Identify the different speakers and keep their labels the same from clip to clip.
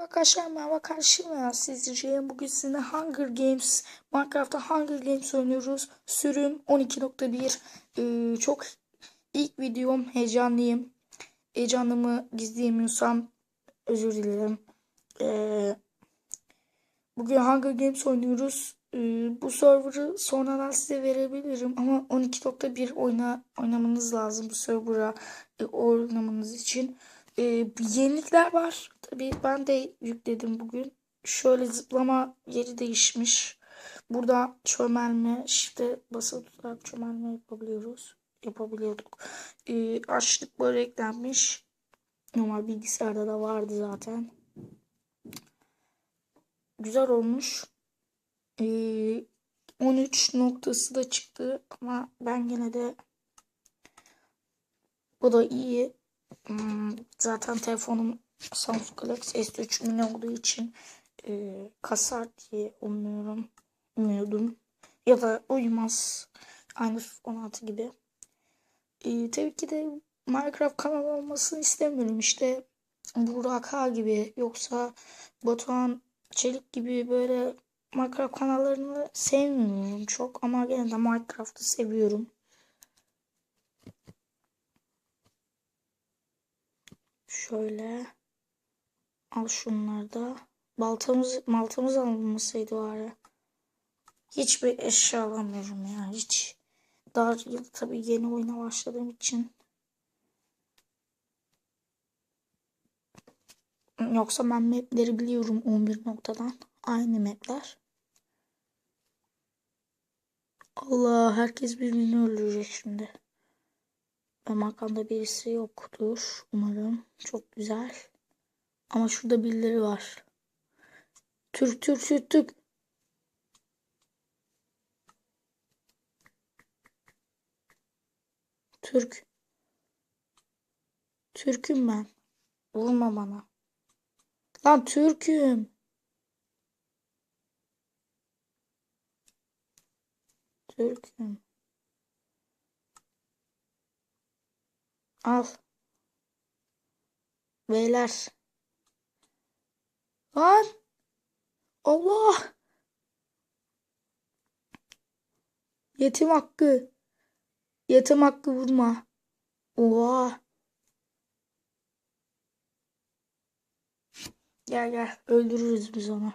Speaker 1: Arkadaşlar merhaba karşıyım ben sizce bugün sizinle Hunger Games Minecraft'ta Hunger Games oynuyoruz. Sürüm 12.1 ee, çok ilk videom. Heyecanlıyım. Heyecanımı gizleyemiyorsam özür dilerim. Ee, bugün Hunger Games oynuyoruz. Ee, bu server'ı sonradan size verebilirim ama 12.1 oyna oynamanız lazım bu server'a e, oynamanız için ee, yenilikler var. Tabii ben de yükledim bugün. Şöyle zıplama yeri değişmiş. Burada çömelme işte basılı tutarak çömelme yapabiliyoruz. Yapabiliyorduk. Ee, açlık böyle eklenmiş. Normal bilgisayarda da vardı zaten. Güzel olmuş. Ee, 13 noktası da çıktı ama ben gene de bu da iyi. Hmm, zaten telefonum Samsung Galaxy S3 mini olduğu için e, kasar diye umuyorum. Umuyordum. Ya da uymaz. Aynı 16 gibi. E, tabii ki de Minecraft kanalı olmasını istemiyorum. İşte Burak Ha gibi yoksa Batuhan Çelik gibi böyle Minecraft kanallarını sevmiyorum çok ama gene de Minecraft'ı seviyorum. Şöyle. Al şunları da. Baltamız, baltamız alınmasaydı var Hiçbir eşya alamıyorum ya. Hiç. Daha tabii yeni oyuna başladığım için. Yoksa ben mapleri biliyorum 11 noktadan. Aynı mapler. Allah herkes birbirini öldürecek şimdi. Benim arkamda birisi yoktur. Umarım. Çok güzel. Ama şurada birileri var. Türk Türk Türk Türk. Türk. Türk'üm ben. Vurma bana. Lan Türk'üm. Türk'üm. Al. Beyler. Lan. Allah. Yetim hakkı. Yetim hakkı vurma. Oha. Gel gel öldürürüz biz onu.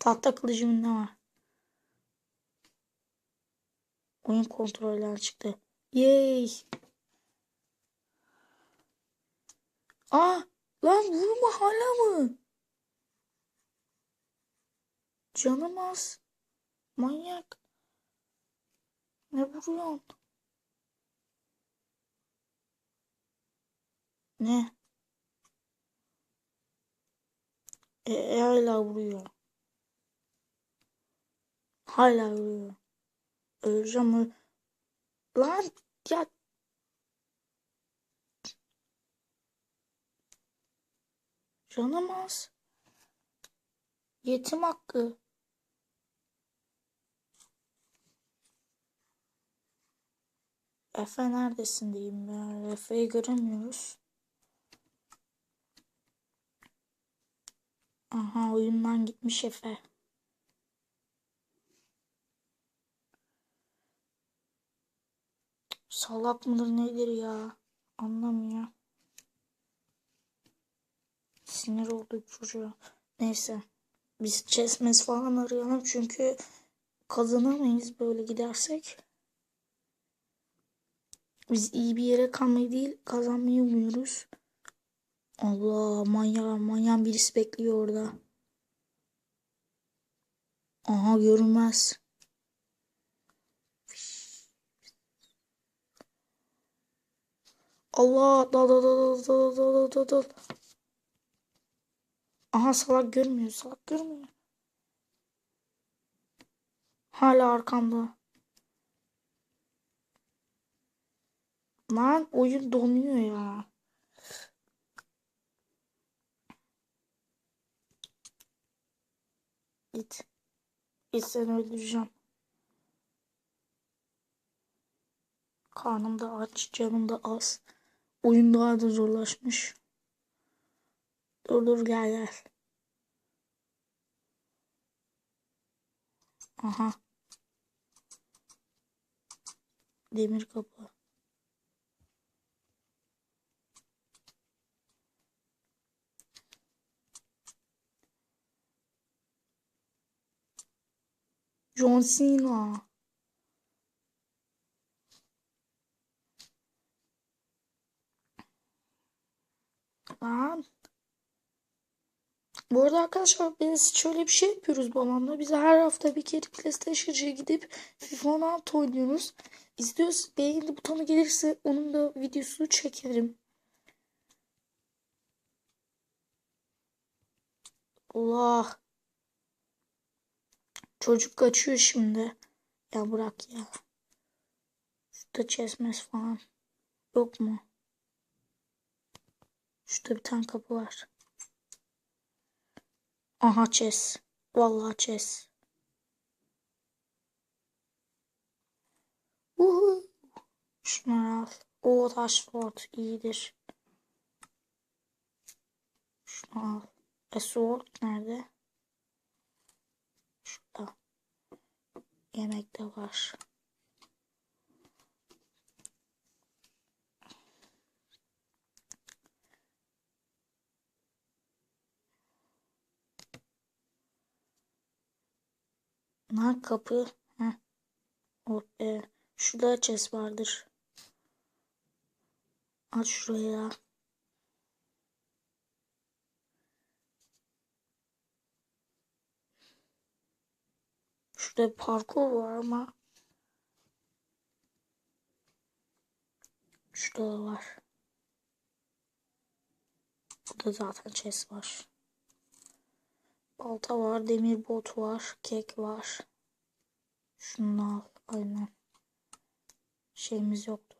Speaker 1: Tahta kılıcımın ne var? Oyun kontroller çıktı. Yay. Aa lan vurma hala mı? Canım az. Manyak. Ne vuruyorsun? Ne? E, e hala vuruyor. Hala vuruyor. Öleceğim. Lan ya Canım az. Yetim hakkı. Efe neredesin diyeyim ya. Efe'yi göremiyoruz. Aha oyundan gitmiş Efe. Salak mıdır nedir ya? Anlamıyor. Sinir oldu çocuğa. Neyse. Biz çesmez falan arayalım çünkü kazanamayız böyle gidersek. Biz iyi bir yere kalmayı değil kazanmayı umuyoruz. Allah manyak manyak birisi bekliyor orada. Aha görünmez. Allah da da da da da da da da. Aha salak görmüyor. Salak görmüyor. Hala arkamda. Lan oyun donuyor ya. Git. Git seni öldüreceğim. Karnım da aç, canım da az. Oyun daha da zorlaşmış. Dur dur gel gel. Aha. Demir kapı. John Cena. Lan. Bu arada arkadaşlar biz şöyle bir şey yapıyoruz babamla. Biz her hafta bir kere PlayStation'cıya gidip FIFA 16 oynuyoruz. İstiyoruz beğeni butonu gelirse onun da videosunu çekerim. Allah. Çocuk kaçıyor şimdi. Ya bırak ya. Şurada çesmez falan. Yok mu? Şurada bir tane kapı var. Aha chess. Vallahi chess. Uhu. Şunları. O Rashford iyidir. Şunu al. E sword nerede? Şurada. Yemek de var. Kapı. Heh. Oh be. Şurada chest vardır. Aç şuraya. Şurada parkur var ama. Şurada da var. Burada zaten chest var. Balta var, demir bot var, kek var. Şunu al, aynen. Şeyimiz yoktu.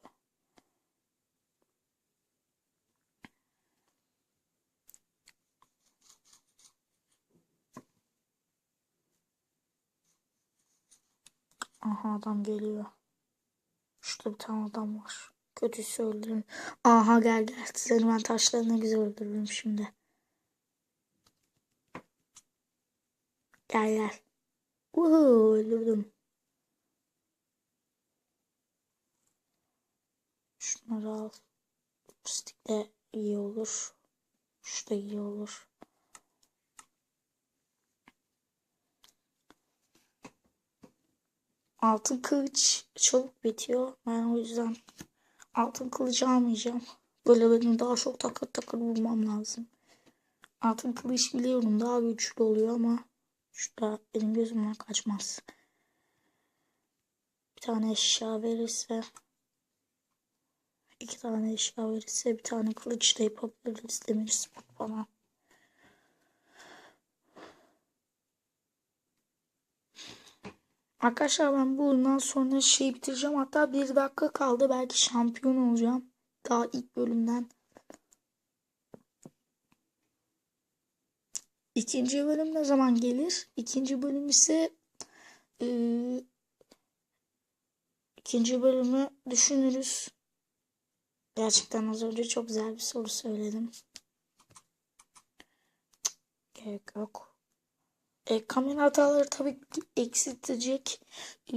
Speaker 1: Aha adam geliyor. Şurada bir tane adam var. Kötüsü öldürün. Aha gel gel. Seni ben taşlarına güzel öldürürüm şimdi. Gel gel. Uhu öldürdüm. Şunları al. Stick de iyi olur. Şu da iyi olur. Altın kılıç çabuk bitiyor. Ben o yüzden altın kılıcı almayacağım. Böyle benim daha çok takır takır vurmam lazım. Altın kılıç biliyorum daha güçlü oluyor ama şurada benim gözümden kaçmaz. Bir tane eşya verirse iki tane eşya verirse bir tane kılıç da yapabiliriz demir spot falan. Arkadaşlar ben bundan sonra şey bitireceğim. Hatta bir dakika kaldı. Belki şampiyon olacağım. Daha ilk bölümden. İkinci bölüm ne zaman gelir? İkinci bölüm ise e, ikinci bölümü düşünürüz. Gerçekten az önce çok güzel bir soru söyledim. Gerek yok. E, kamera hataları tabii ki eksiltecek. E,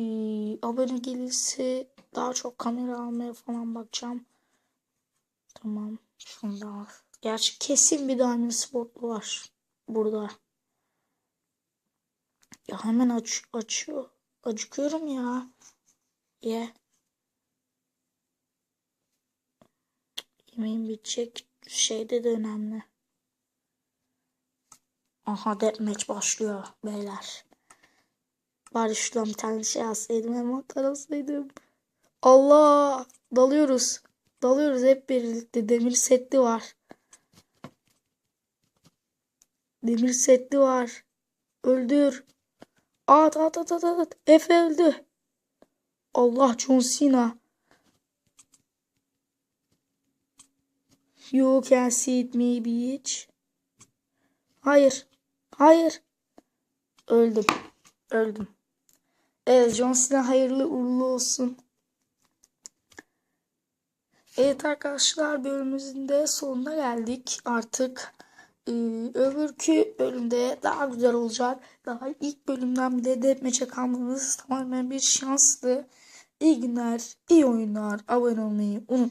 Speaker 1: abone gelirse daha çok kamera almaya falan bakacağım. Tamam. Şunu al. Gerçi kesin bir diamond spotlu var. Burada. Ya hemen aç açıyor. Acıkıyorum ya. Ye. Yemeğim bitecek. Şeyde de önemli. Aha deathmatch başlıyor beyler. Bari şuradan bir tane şey alsaydım hem tarasaydım. Allah! Dalıyoruz. Dalıyoruz hep birlikte. Demir setli var. Demir setli var. Öldür. At at at at at. Efe öldü. Allah John Cena. You can see it me bitch. Hayır. Hayır. Öldüm. Öldüm. Evet John Cena hayırlı uğurlu olsun. Evet arkadaşlar bölümümüzün de sonuna geldik. Artık Ee, öbürkü bölümde daha güzel olacak. Daha ilk bölümden bile deathmatch'e kalmanız tamamen bir şanslı. İyi günler, iyi oyunlar, abone olmayı unutmayın.